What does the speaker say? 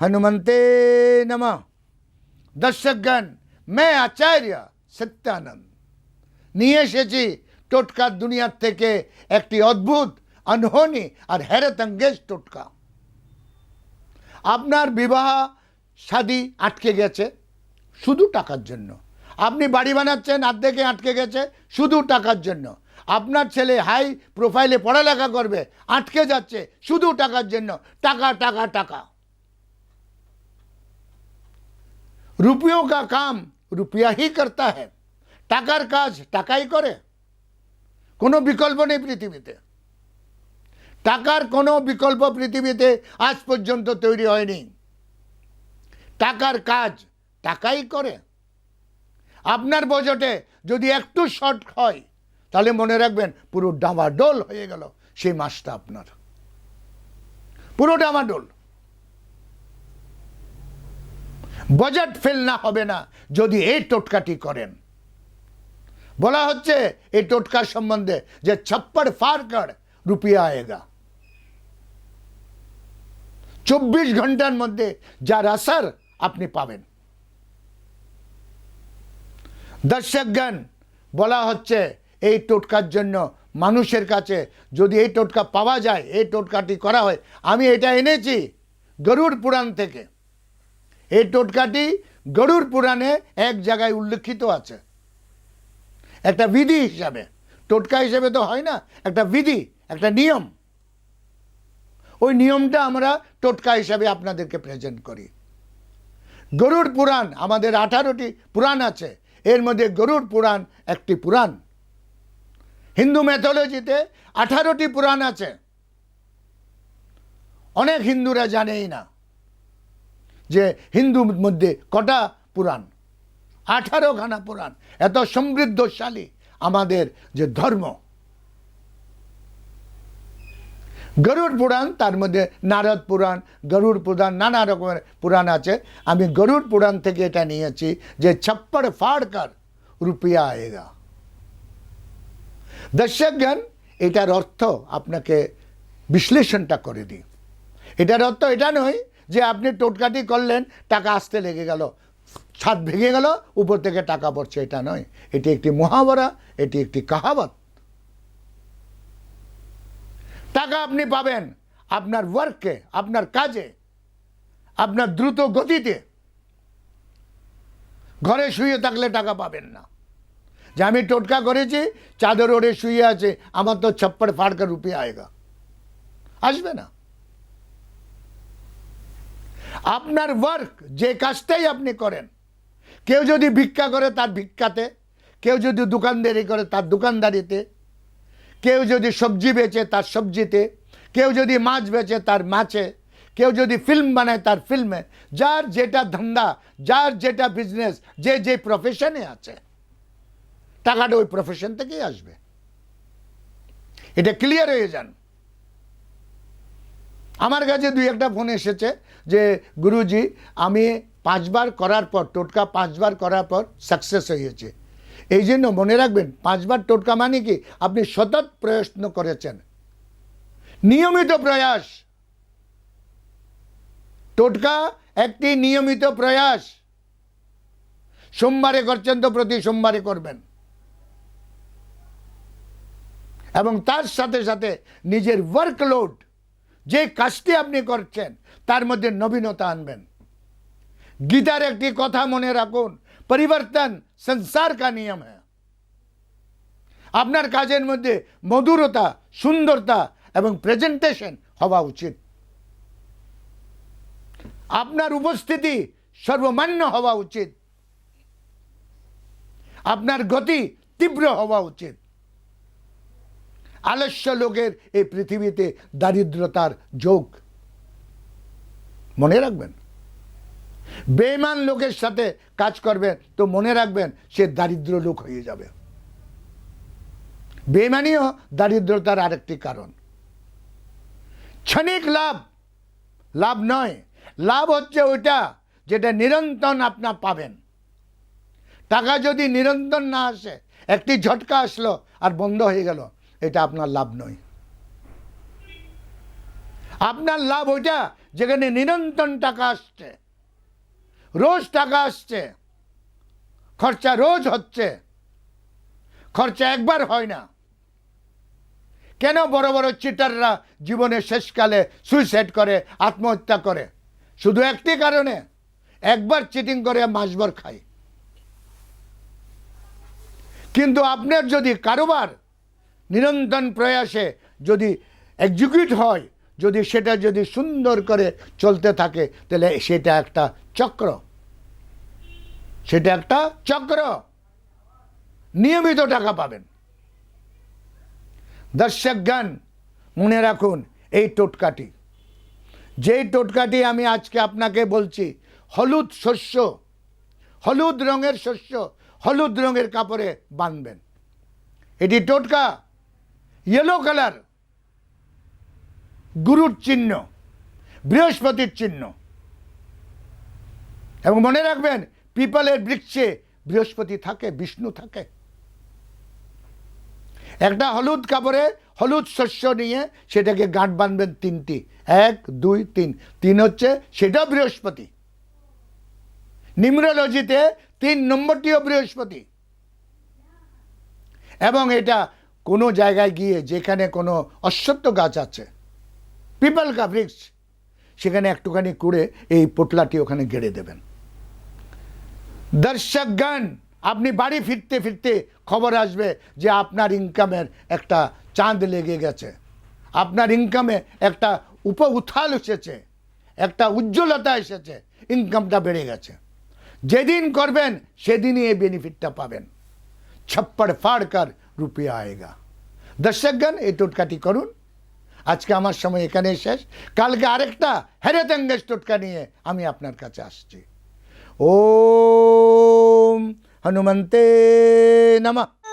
হনুমন্তে নম দর্শকগণ मैं আচার্য সত্যানন্দ নিয়ে এসেছি টোটকার দুনিয়ার থেকে একটি অদ্ভুত, আনহনি আর হেরতঙ্গেজ টোটকা। আপনার বিবাহ শাদি আটকে গেছে, শুধু টাকার জন্য। আপনি বাড়ি বানাচ্ছেন, আর্ধেকে আটকে গেছে, শুধু টাকার জন্য। আপনার ছেলে হাই প্রোফাইলে পড়ালেখা করবে, আটকে যাচ্ছে, শুধু টাকার জন্য। টাকা টাকা টাকা। রুপিও কা কাম রুপিয়া হি করতা টাকার কাজ টাকাই করে কোনো বিকল্প নেই পৃথিবীতে টাকার কোনো বিকল্প পৃথিবীতে আজ পর্যন্ত তৈরি হয়নি টাকার কাজ টাকাই করে আপনার বজেটে যদি একটু শর্ট হয় তাহলে মনে রাখবেন পুরো ডামাডোল হয়ে গেল সেই মাসটা আপনার পুরো ডামাডোল বাজেট ফেল না হবে না, যদি এই টোটকাটি করেন। বলা হচ্ছে, এই টোটকার সম্বন্ধে যে ছপ্পড় ফার কর রুপিয়া আয়েগা। চব্বিশ ঘণ্টার মধ্যে যার আসার আপনি পাবেন। দর্শকগণ, বলা হচ্ছে, এই টোটকার জন্য মানুষের কাছে যদি এই টোটকা পাওয়া যায়, এই টোটকাটি করা হয়, আমি এটা এনেছি গরুড় পুরাণ থেকে। এই টোটকাটি গরুড় পুরাণে এক জায়গায় উল্লেখিত আছে। একটা বিধি হিসাবে। টোটকা হিসেবে তো হয় না, একটা বিধি, একটা নিয়ম। ওই নিয়মটা আমরা টোটকা হিসাবে আপনাদেরকে প্রেজেন্ট করি। গরুর পুরাণ, আমাদের আঠারোটি পুরাণ আছে। এর মধ্যে গরুড় পুরাণ একটি পুরাণ। হিন্দু ম্যাথোলজিতে আঠারোটি পুরাণ আছে। অনেক হিন্দুরা জানেই না। যে হিন্দুর মধ্যে কটা পুরাণ? আঠারো খানা পুরাণ। এত সমৃদ্ধশালী আমাদের যে ধর্ম। গরুড় পুরাণ, তার মধ্যে নারদ পুরাণ, গরুড় পুরাণ, নানা রকমের পুরাণ আছে। আমি গরুড় পুরাণ থেকে এটা নিয়েছি যে ছপ্পড় ফাড় কর রুপিয়া আয়েগা দর্শকগণ, এটার অর্থ আপনাকে বিশ্লেষণটা করে দিই। এটার অর্থ এটা নয় যে আপনি টোটকাটি করলেন, টাকা আসতে লেগে গেল। ছাদ ভেঙে গেল, উপর থেকে টাকা পড়ছে, এটা নয়। এটি একটি মহাবরা, এটি একটি কাহাবত। টাকা আপনি পাবেন আপনার ওয়ার্ককে আপনার কাজে, আপনার দ্রুত গতিতে। ঘরে শুয়ে থাকলে টাকা পাবেন না। যে আমি টোটকা করেছি, চাদর ওড়ে শুয়ে আছে, আমার তো ছপ্পড় ফাড়কা রুপি আয়েগা। আসবে না। আপনার ওয়ার্ক যে কাজটাই আপনি করেন, কেউ যদি ভিক্ষা করে তার ভিক্ষাতে, কেউ যদি দোকানদারি করে তার দোকানদারিতে, কেউ যদি সবজি বেচে তার সবজিতে, কেউ যদি মাছ বেচে তার মাছে, কেউ যদি ফিল্ম বানায় তার ফিল্মে যার যেটা ধান্দা, যার যেটা বিজনেস যে যে প্রফেশনে আছে, টাকাটা ওই প্রফেশন থেকেই আসবে। এটা ক্লিয়ার হয়ে যান। আমার কাছে দুই একটা ফোন এসেছে যে, গুরুজি, আমি পাঁচবার করার পর, টোটকা পাঁচবার করার পর সাকসেস হয়েছে। এই জন্য মনে রাখবেন, পাঁচবার টোটকা মানে কি? আপনি সতত প্রয়ত্ন করেছেন। নিয়মিত প্রয়াস। টোটকা একটি নিয়মিত প্রয়াস। সোমবারে করছেন তো প্রতি সোমবারে করবেন। এবং তার সাথে সাথে নিজের ওয়ার্কলোড যে কাজটি আপনি করছেন, তার মধ্যে নবীনতা আনবেন। গীতার একটি কথা মনে রাখুন, পরিবর্তন সংসার কা নিয়ম হ্যাঁ আপনার কাজের মধ্যে মধুরতা, সুন্দরতা এবং প্রেজেন্টেশন হওয়া উচিত। আপনার উপস্থিতি সর্বমান্য হওয়া উচিত। আপনার গতি তীব্র হওয়া উচিত। আলস্য লোকের এই পৃথিবীতে দারিদ্রতার যোগ। মনে রাখবেন। বেমান লোকের সাথে কাজ করবেন, তো মনে রাখবেন সে দারিদ্র লোক হয়ে যাবে। বেমানিও দারিদ্রতার আরেকটি কারণ। ক্ষণিক লাভ লাভ নয়, লাভ হচ্ছে ওইটা যেটা নিরন্তর আপনার পাবেন। টাকা যদি নিরন্তর না আসে, একটি ঝটকা আসলো আর বন্ধ হয়ে গেল এটা আপনার লাভ নয়। আপনার লাভ ওইটা, যেখানে নিরন্তর টাকা আসছে, রোজ টাকা আসছে, খরচা রোজ হচ্ছে, খরচা একবার হয় না। কেন বড় বড় চিটাররা জীবনের শেষকালে সুইসাইড করে, আত্মহত্যা করে? শুধু একটি কারণে, একবার চিটিং করে মাসবার খায়। কিন্তু আপনার যদি কারোবার নিরন্তর প্রয়াসে যদি এক্সিকিউট হয়, যদি সেটা যদি সুন্দর করে চলতে থাকে, তাহলে সেটা একটা চক্র। সেটা একটা চক্র। নিয়মিত টাকা পাবেন। দর্শকগণ মনে রাখুন, এই টোটকাটি। যেই টোটকাটি আমি আজকে আপনাকে বলছি, হলুদ শস্য, হলুদ রঙের শস্য, হলুদ রঙের কাপড়ে বাঁধবেন এটি টোটকা। ইয়েলো কালার গুরুর চিহ্ন বৃহস্পতির চিহ্ন এবং মনে রাখবেন পিপলের বৃক্ষে বৃহস্পতি থাকে, বিষ্ণু থাকে। একটা হলুদ কাপড়ে হলুদ শস্য নিয়ে সেটাকে গাঁট বাঁধবেন তিনটি। এক, দুই, তিন। তিন হচ্ছে সেটাও বৃহস্পতি। নিউমরোলজিতে তিন নম্বরটিও বৃহস্পতি। এবং এটা কোনো জায়গায় গিয়ে যেখানে কোনো অশ্বত্থ গাছ আছে, পিপল বৃক্ষ সেখানে একটুখানি করে এই পোটলাটি ওখানে গেড়ে দেবেন। দর্শকগণ, আপনি বাড়ি ফিরতে ফিরতে খবর আসবে যে আপনার ইনকামের একটা চাঁদ লেগে গেছে। আপনার ইনকামে একটা উপ উত্থাল এসেছে, একটা উজ্জ্বলতা এসেছে, ইনকামটা বেড়ে গেছে। যেদিন করবেন, সেদিনই এই বেনিফিটটা পাবেন। ছপ্পড় ফাড় কর রুপিয়া আয়েগা। দর্শকগণ, এই টোটকাটি করুন। আজকে আমার সময় এখানে শেষ। কালকে আরেকটা হেরেতেঙ্গেশ টোটকা নিয়ে আমি আপনার কাছে আসছি। ও হনুমন্তে নমঃ।